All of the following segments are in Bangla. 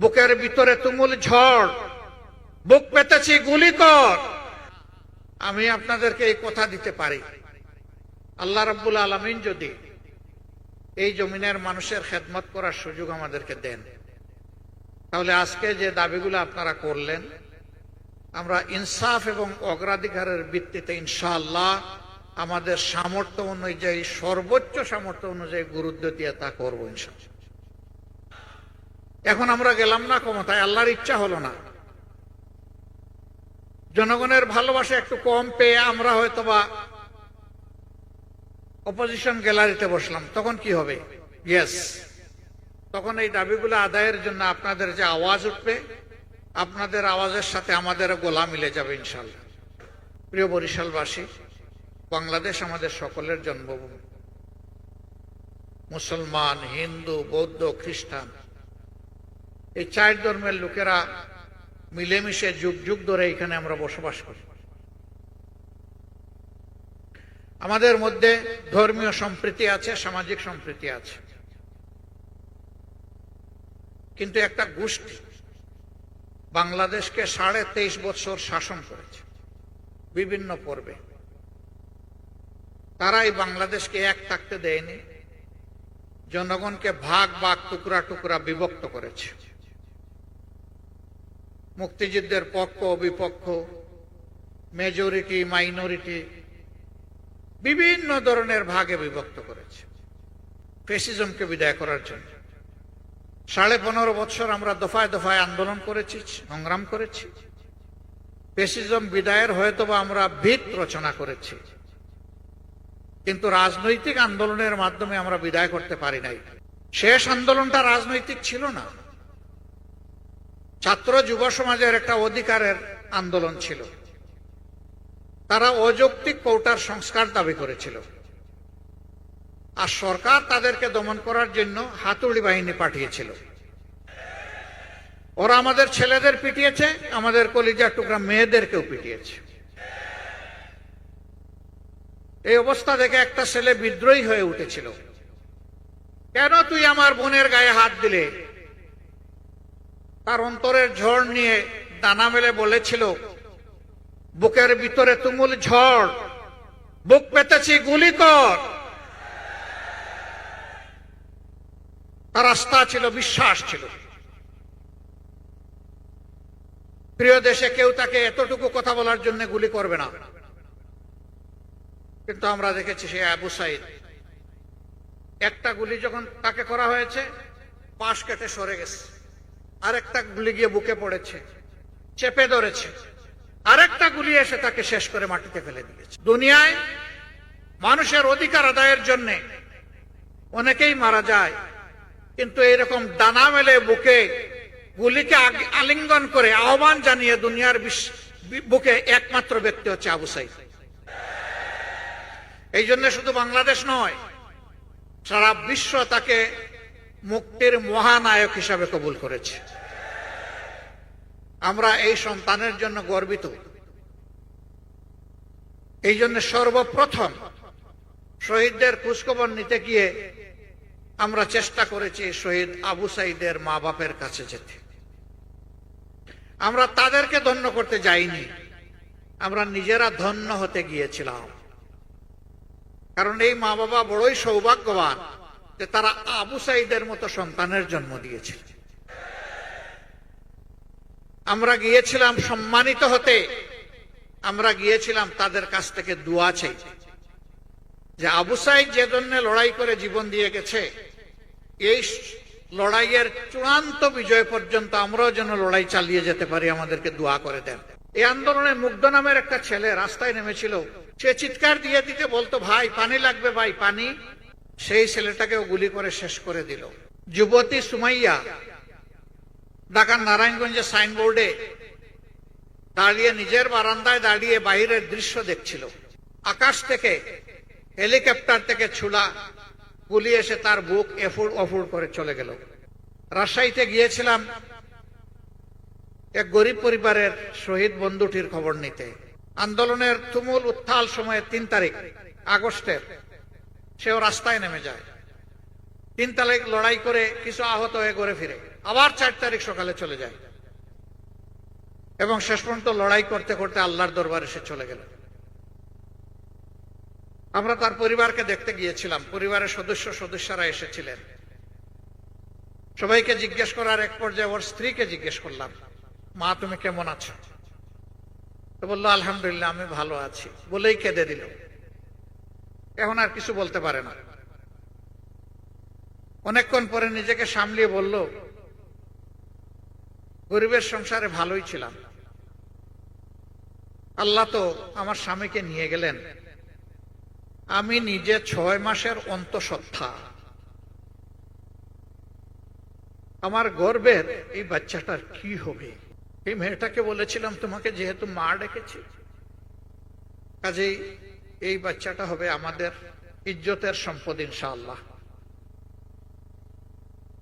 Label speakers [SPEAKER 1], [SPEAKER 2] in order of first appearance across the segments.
[SPEAKER 1] বুকের ভিতরে তুমুল ঝড়। বুক পেতেছি গুলি কর আমি আপনাদেরকে এই কথা দিতে পারি। আল্লাহ রাব্বুল আলমিন যদি এই জমিনের মানুষের খেদমত করার সুযোগ আমাদেরকে দেন, তাহলে আজকে যে দাবিগুলো আপনারা করলেন, আমরা ইনসাফ এবং অগ্রাধিকারের ভিত্তিতে ইনশাআল্লাহ আমাদের সামর্থ্য অনুযায়ী, সর্বোচ্চ সামর্থ্য অনুযায়ী গুরুত্ব দিয়ে তা করব ইনশাআল্লাহ। এখন আমরা গেলাম না ক্ষমতায়, আল্লাহর ইচ্ছা হলো না। জনগণের ভালোবাসা একটু কম পেয়ে আমরা হয়তো বা অপোজিশন গ্যালারিতে বসলাম। তখন কি হবে? ইয়েস তখন এই দাবিগুলো আদায়ের জন্য আপনাদের যে আওয়াজ উঠবে, আপনাদের আওয়াজের সাথে আমাদের গোলা মিলে যাবে ইনশাল্লাহ প্রিয় বরিশালবাসী, বাংলাদেশ আমাদের সকলের জন্মভূমি। মুসলমান, হিন্দু, বৌদ্ধ, খ্রিস্টান এই চার ধর্মের লোকেরা মিলেমিশে যুগ যুগ ধরে এখানে আমরা বসবাস করি। আমাদের মধ্যে ধর্মীয় সম্প্রীতি আছে, সামাজিক সম্প্রীতি আছে। কিন্তু একটা গোষ্ঠী বাংলাদেশকে সাড়ে তেইশ বছর শাসন করেছে, বিভিন্ন পর্বে। তারাই বাংলাদেশকে এক থাকতে দেয়নি, জনগণকে ভাগ ভাগ টুকরা টুকরা বিভক্ত করেছে। মুক্তিযুদ্ধের পক্ষ, বিপক্ষ মেজরিটি মাইনরিটি বিভিন্ন ধরনের ভাগে বিভক্ত করেছে। ফেসিজমকে বিদায় করার জন্য। সাড়ে পনেরো বছর আমরা দফায় দফায় আন্দোলন করেছি, সংগ্রাম করেছি। ফেসিজম বিদায়ের হয়তোবা আমরা ভিত রচনা করেছি। কিন্তু রাজনৈতিক আন্দোলনের মাধ্যমে আমরা বিদায় করতে পারি নাই। শেষ আন্দোলনটা রাজনৈতিক ছিল না। ছাত্র যুব সমাজের একটা অধিকারের আন্দোলন ছিল। তারা অযৌক্তিক কৌটার সংস্কার দাবি করেছিল। আর সরকার তাদেরকে দমন করার জন্য হাতুড়ি বাহিনী পাঠিয়েছিল। ওরা আমাদের ছেলেদের পিটিয়েছে, আমাদের কলিজা টুকরা মেয়েদেরকেও পিটিয়েছে। এই অবস্থা দেখে একটা ছেলে বিদ্রোহী হয়ে উঠেছিল। কেন তুই আমার বোনের গায়ে হাত দিলে? তার অন্তরের ঝড় নিয়ে দানা মেলে বলেছিল, বুকের ভিতরে তুমুল ঝড়, বুক পেতেছি গুলি কর। তার আস্থা ছিল, বিশ্বাস ছিল। প্রিয় দেশে কেউ তাকে এতটুকু কথা বলার জন্য গুলি করবে না। কিন্তু আমরা দেখেছি সে আবু সাইদ। একটা গুলি যখন তাকে করা হয়েছে, পাশ কেটে সরে গেছে। আরেকটা গুলি গিয়ে বুকে পড়েছে, চেপে ধরেছে। আরেকটা গুলি এসে তাকে শেষ করে মাটিতে ফেলে দিয়েছে। দুনিয়ায় মানুষের অধিকার আদায়ের জন্য অনেকেই মারা যায়, কিন্তু এরকম ডানা মেলে বুকে গুলিকে আলিঙ্গন করে আহ্বান জানিয়ে দুনিয়ার বুকে একমাত্র ব্যক্তি হচ্ছে আবু সাইদ। এই জন্য শুধু বাংলাদেশ নয়, সারা বিশ্ব তাকে মুক্তির মহানায়ক হিসাবে কবুল করেছে। আমরা এই সন্তানের জন্য গর্বিত। এই জন্য সর্বপ্রথম শহীদদের খোঁজখবর নিতে গিয়ে আমরা চেষ্টা করেছি শহীদ আবু সাইদের মা বাপের কাছে যেতে। আমরা তাদেরকে ধন্য করতে যাইনি। আমরা নিজেরা ধন্য হতে গিয়েছিলাম। কারণ এই মা বাবা বড়ই সৌভাগ্যবান যে তারা আবু সাইদের মতো সন্তানের জন্ম দিয়েছিল। আমরা গিয়েছিলাম সম্মানিত হতে। আমরা গিয়েছিলাম তাদের কাছ থেকে দোয়া চাইতে যে আবু সাইদ যে জন্য লড়াই করে জীবন দিয়ে গেছে, এই লড়াইয়ের চূড়ান্ত বিজয় পর্যন্ত আমরাও যেন লড়াই চালিয়ে যেতে পারি, আমাদেরকে দোয়া করে দেন। এই আন্দোলনে মুগ্ধ নামের একটা ছেলে রাস্তায় নেমেছিল। সে চিৎকার দিয়ে দিতে বলতো, ভাই, পানি লাগবে ভাই, পানি। সেই ছেলেটাকেও গুলি করে শেষ করে দিল। যুবতী সুমাইয়া ঢাকার নারায়ণগঞ্জের সাইনবোর্ডে দাঁড়িয়ে নিজের বারান্দায় দাঁড়িয়ে বাহিরের দৃশ্য দেখছিল। আকাশ থেকে হেলিকপ্টার থেকে ছুলা গুলি এসে তার বুক এফুড় অফুড় করে চলে গেল। রাজশাহীতে গিয়েছিলাম এক গরিব পরিবারের শহীদ বন্ধুটির খবর নিতে। আন্দোলনের তুমুল উত্থাল সময়ে তিন তারিখ, আগস্টের, সেও রাস্তায় নেমে যায়। তিন তারিখ লড়াই করে কিছু আহত হয়ে ঘরে ফিরে। আবার চার তারিখ সকালে চলে যায়। এবং শেষ পর্যন্ত লড়াই করতে করতে আল্লাহর দরবারে সে চলে গেল। আমরা তার পরিবারকে দেখতে গিয়েছিলাম। পরিবারের সদস্য সদস্যরা এসেছিলেন। সবাইকে জিজ্ঞেস করার এক পর্যায়ে ওর স্ত্রীকে জিজ্ঞেস করলাম, মা, তুমি কেমন আছো? তো বলল, আলহামদুলিল্লাহ, আমি ভালো আছি। বলেই কেঁদে দিল। এখন আর কিছু বলতে পারে না। অনেকক্ষণ পরে নিজেকে সামলিয়ে বলল গরিবের সংসারে ভালোই ছিলাম। আল্লাহ তো আমার স্বামীকে নিয়ে গেলেন। আমি নিজে ছয় মাসের অন্তঃসত্ত্বা। আমার গর্বের এই বাচ্চাটার কি হবে? এই মেয়েটাকে বলেছিলাম, তোমাকে যেহেতু মা ডেকেছি, কাজেই এই বাচ্চাটা হবে আমাদের ইজ্জতের সম্পদ ইনশাআল্লাহ।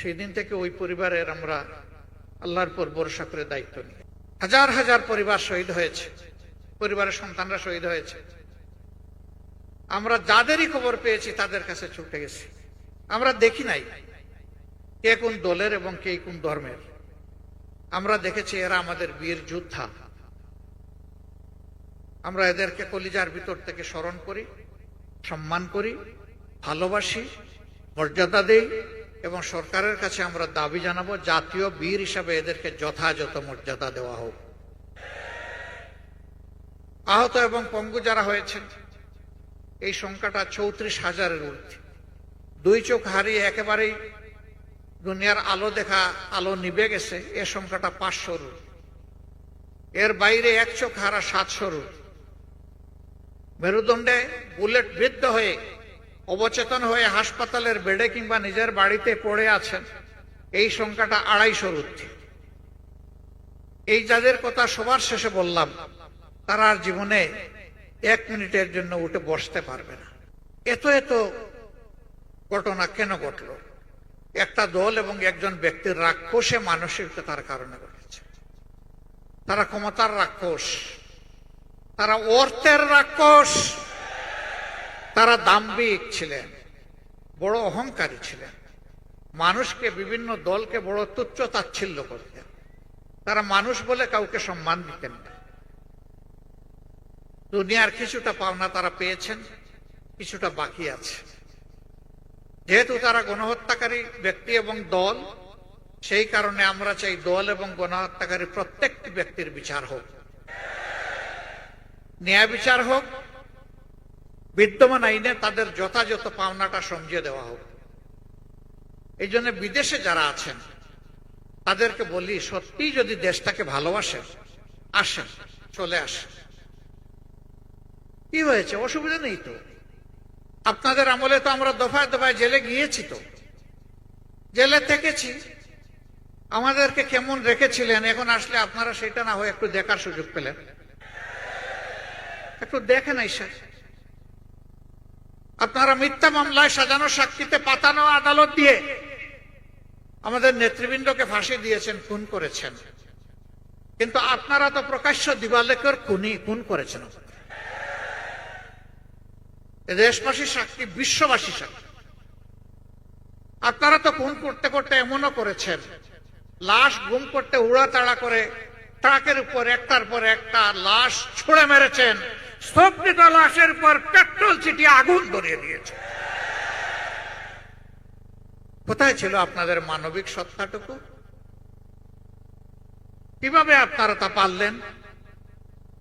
[SPEAKER 1] সেই দিন থেকে ওই পরিবারের আমরা আল্লাহর পর ভরসা করে দায়িত্ব নিই হাজার হাজার পরিবার শহীদ হয়েছে। পরিবারের সন্তানরা শহীদ হয়েছে। আমরা যাদেরই খবর পেয়েছি, তাদের কাছে ছুটে গেছি। আমরা দেখি নাই কে কোন দলের এবং কে কোন ধর্মের। আমরা দেখেছি এরা আমাদের বীর যোদ্ধা। আমরা এদেরকে কলিজার ভিতর থেকে স্মরণ করি, সম্মান করি, ভালোবাসি, মর্যাদা দেই। এবং সরকারের কাছে আমরা দাবি জানাব, জাতীয় বীর হিসাবে এদেরকে যথাযথ মর্যাদা দেওয়া হোক। আহত এবং পঙ্গু যারা হয়েছেন, এই সংখ্যাটা চৌত্রিশ হাজারের ঊর্ধ্বে। দুই চোখ হারিয়ে একেবারেই দুনিয়ার আলো দেখা, আলো নিবে গেছে, এ সংখ্যাটা পাঁচশোর এর বাইরে এক চোখ হারা সাতশোর মেরুদণ্ডে বুলেট বৃদ্ধ হয়ে অবচেতন হয়ে হাসপাতালের বেডে কিংবা নিজের বাড়িতে পড়ে আছেন, এই সংখ্যাটা আড়াইশোর ঊর্ধ্বে। এই যাদের কথা সবার শেষে বললাম, তারা আর জীবনে এক মিনিটের জন্য উঠে বসতে পারবে না। এত এত ঘটনা কেন ঘটলো? একটা দল এবং একজন ব্যক্তির রাক্ষসে মানসিকতার কারণে ঘটেছে। তারা ক্ষমতার রাক্ষস, তারা অর্থের রাক্ষস। তারা দাম্বিক ছিলেন, বড় অহংকারী ছিলেন। মানুষকে বিভিন্ন দলকে বড় তুচ্ছ তাচ্ছিল্য করতেন। তারা মানুষ বলে কাউকে সম্মান দিতেন না। দুনিয়ার কিছুটা পাওনা তারা পেয়েছেন, কিছুটা বাকি আছে। যেহেতু তারা গণহত্যাকারী ব্যক্তি এবং দল, সেই কারণে আমরা চাই দল এবং গণহত্যাকারী প্রত্যেকটি ব্যক্তির বিচার হোক। ন্যায় বিচার হোক বিদ্যমান আইনে তাদের যথাযথ পাওনাটা সমঝিয়ে দেওয়া হোক। এই জন্য বিদেশে যারা আছেন, তাদেরকে বলি, সত্যি যদি দেশটাকে ভালোবাসেন, আসেন, চলে আসেন। কি হয়েছে? অসুবিধা নেই তো। আপনাদের আমলে তো আমরা দফায় দফায় জেলে গিয়েছি তো। জেলে থেকেছি। আমাদেরকে কেমন রেখেছিলেন? এখন আসলে আপনারা সেটা না হয়ে একটু দেখার সুযোগ পেলেন। একটু দেখেন স্যার আপনারা মিথ্যা মামলায় সাজানো সাক্ষীতে পাতানো আদালত দিয়ে আমাদের নেতৃবৃন্দকে ফাঁসি দিয়েছেন, খুন করেছেন। কিন্তু আপনারা তো প্রকাশ্য দিবালেকর খুনি, খুন করেছেন। দেশবাসী সাক্ষী, বিশ্ববাসী সাক্ষী। আপনারা তো খুন করতে করতে এমনও করেছেন। লাশ গুম করতে উড়াতাড়া করে ট্রাকের উপর, একটার পর একটা লাশ ছুড়ে মেরেছেন। স্তব্ধিত লাশের পর পেট্রোল ছিটিয়ে আগুন ধরিয়ে দিয়েছে। কোথায় ছিল আপনাদের মানবিক সত্তাটুকু? কীভাবে আপনারা তা পারলেন?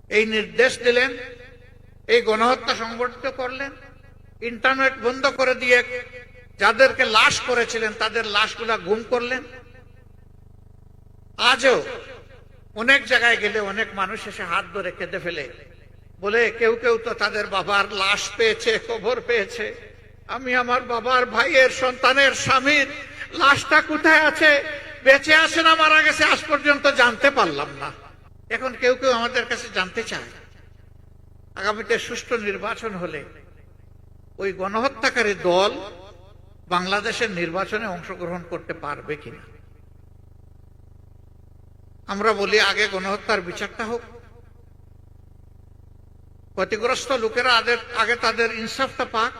[SPEAKER 1] এই নির্দেশ দিলেন? এই গণহত্যা সংগঠিত করলেন? ইন্টারনেট বন্ধ করে দিয়ে যাদেরকে লাশ করেছিলেন, তাদের লাশগুলা গুম করলেন? আজও অনেক জায়গায় গেলে অনেক মানুষ এসে হাত ধরে কেঁদে ফেলে। বলে কেউ কেউ তো তাদের বাবার লাশ পেয়েছে খবর পেয়েছে। আমি আমার বাবার ভাইয়ের সন্তানের স্বামীর লাশটা কোথায় আছে, বেঁচে আছে না মারা গেছে, আজ পর্যন্ত জানতে পারলাম না। এখন কেউ কেউ আমাদের কাছে জানতে চায়। আগামীতে সুষ্ঠু নির্বাচন হলে ওই গণহত্যাকারী দল বাংলাদেশের নির্বাচনে অংশগ্রহণ করতে পারবে কিনা? আমরা বলি, আগে গণহত্যার বিচারটা হোক ক্ষতিগ্রস্ত লোকেরা আদের, আগে তাদের ইনসাফটা পাক,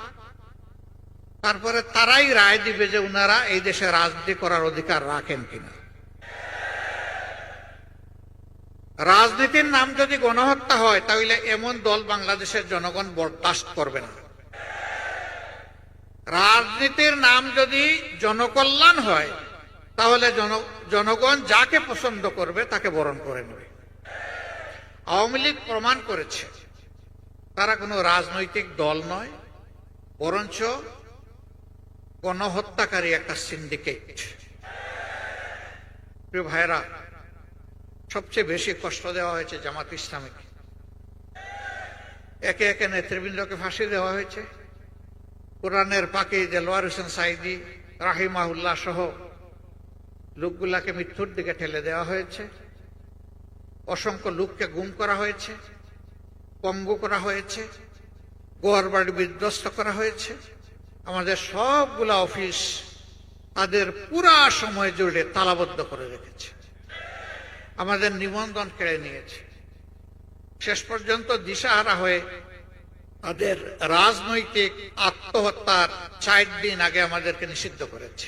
[SPEAKER 1] তারপরে তারাই রায় দিবে যে উনারা এই দেশে রাজনীতি করার অধিকার রাখেন কিনা। রাজনীতির নাম যদি গণহত্যা হয়, তাহলে এমন দল বাংলাদেশের জনগণ বরদাস্ত করবে না। রাজনীতির নাম যদি জনকল্যাণ হয়, তাহলে জনগণ যাকে পছন্দ করবে তাকে বরণ করে নেবে। আওয়ামী লীগ প্রমাণ করেছে। তারা কোনো রাজনৈতিক দল নয়, বরঞ্চ গণহত্যাকারী একটা সিন্ডিকেট প্রিয় ভাইরা সবচেয়ে বেশি কষ্ট দেওয়া হয়েছে জামাত ইসলামীকে। একে একে নেতৃবৃন্দকে ফাঁসি দেওয়া হয়েছে। কোরআনের পাকে দেলোয়ার হোসেন সাইদি রাহিমাহুল্লাহ সহ লোকগুলাকে মৃত্যুর দিকে ঠেলে দেওয়া হয়েছে। অসংখ্য লোককে গুম করা হয়েছে। পঙ্গু করা হয়েছে গোয়ার বাড়ি বিধ্বস্ত করা হয়েছে। আমাদের সবগুলা অফিস তাদের পুরা সময় জুড়ে তালাবদ্ধ করে রেখেছে। আমাদের নিবন্ধন কেড়ে নিয়েছে। শেষ পর্যন্ত দিশাহারা হয়ে তাদের রাজনৈতিক আত্মহত্যার চার দিন আগে আমাদেরকে নিষিদ্ধ করেছে।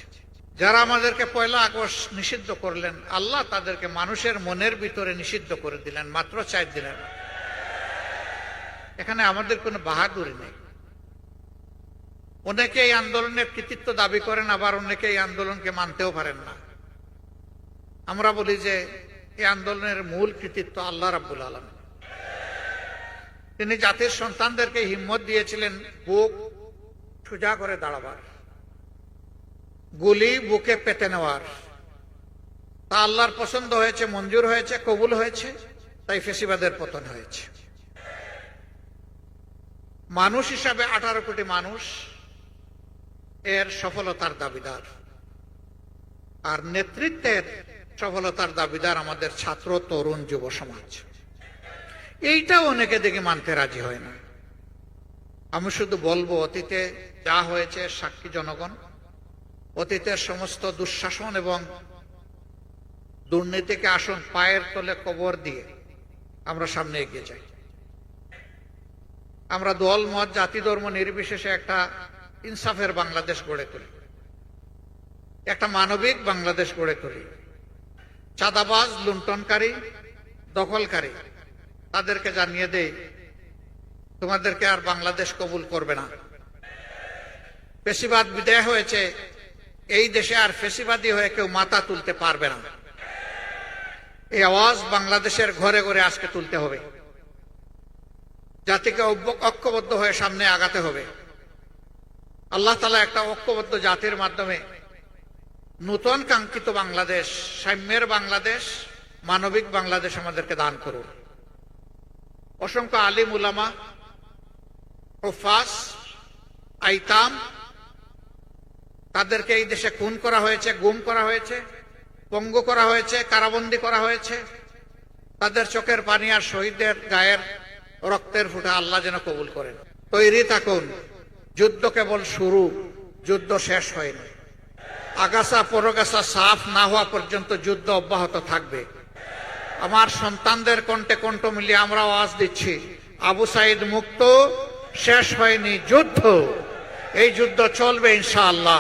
[SPEAKER 1] যারা আমাদেরকে পয়লা আগস্ট নিষিদ্ধ করলেন, আল্লাহ তাদেরকে মানুষের মনের ভিতরে নিষিদ্ধ করে দিলেন মাত্র চার দিনের এখানে আমাদের কোনো বাহাদুরি নেই। অনেকে এই আন্দোলনের কৃতিত্ব দাবি করেন, আবার অনেকে এই আন্দোলনকে মানতেও পারেন না। আমরা বলি যে, এই আন্দোলনের মূল কৃতিত্ব আল্লাহ রাব্বুল আলম তিনি জাতির সন্তানদেরকে হিম্মত দিয়েছিলেন, বুক সোজা করে দাঁড়াবার, গুলি বুকে পেতে নেওয়ার। তা আল্লাহর পছন্দ হয়েছে, মঞ্জুর হয়েছে, কবুল হয়েছে, তাই ফেসিবাদের পতন হয়েছে। মানুষ হিসাবে আঠারো কোটি মানুষ এর সফলতার দাবিদার। আর নেতৃত্বের সফলতার দাবিদার আমাদের ছাত্র, তরুণ, যুব সমাজ। এইটাও অনেকে দেখে মানতে রাজি হয় না। আমি শুধু বলব, অতীতে যা হয়েছে সাক্ষী জনগণ, অতীতের সমস্ত দুঃশাসন এবং দুর্নীতিকে আসন পায়ের তলে কবর দিয়ে আমরা সামনে এগিয়ে যাই। আমরা দল, মত, জাতি, ধর্ম নির্বিশেষে একটা ইনসাফের বাংলাদেশ গড়ে তুলি। একটা মানবিক বাংলাদেশ গড়ে তুলি। চাঁদাবাজ, লুণ্ঠনকারী, দখলকারী, তাদেরকে জানিয়ে দেই, তোমাদেরকে আর বাংলাদেশ কবুল করবে না। পেশিবাদ বিদায় হয়েছে, এই দেশে আর ফেসিবাদী হয়ে কেউ মাথা তুলতে পারবে না। এই আওয়াজ বাংলাদেশের ঘরে ঘরে আজকে তুলতে হবে। জাতিকে ঐক্যবদ্ধ হয়ে সামনে আগাতে হবে। আল্লাহ তালা একটা ঐক্যবদ্ধ জাতির মাধ্যমে নূতন কাঙ্ক্ষিত বাংলাদেশ, সাম্যের বাংলাদেশ, মানবিক বাংলাদেশ আমাদেরকে দান করুন। অসংখ্য আলিম উলামা, ওফাস, আইতাম, তাদেরকে এই দেশে খুন করা হয়েছে, গুম করা হয়েছে, পঙ্গু করা হয়েছে, কারাবন্দি করা হয়েছে। তাদের চোখের পানি আর শহীদদের গায়ের রক্তের ফুটা আল্লাহ যেন কবুল করেন। তৈরি থাকুন, যুদ্ধ কেবল শুরু, যুদ্ধ শেষ হয়নি আগাছা, পরগাছা সাফ না হওয়া পর্যন্ত যুদ্ধ অব্যাহত থাকবে। আমার সন্তানদের কণ্ঠে কণ্ঠ মিলিয়ে আমরা আওয়াজ দিচ্ছি, আবু সাইদ মুক্ত, শেষ হয়নি যুদ্ধ। এই যুদ্ধ চলবে ইনশাআল্লাহ।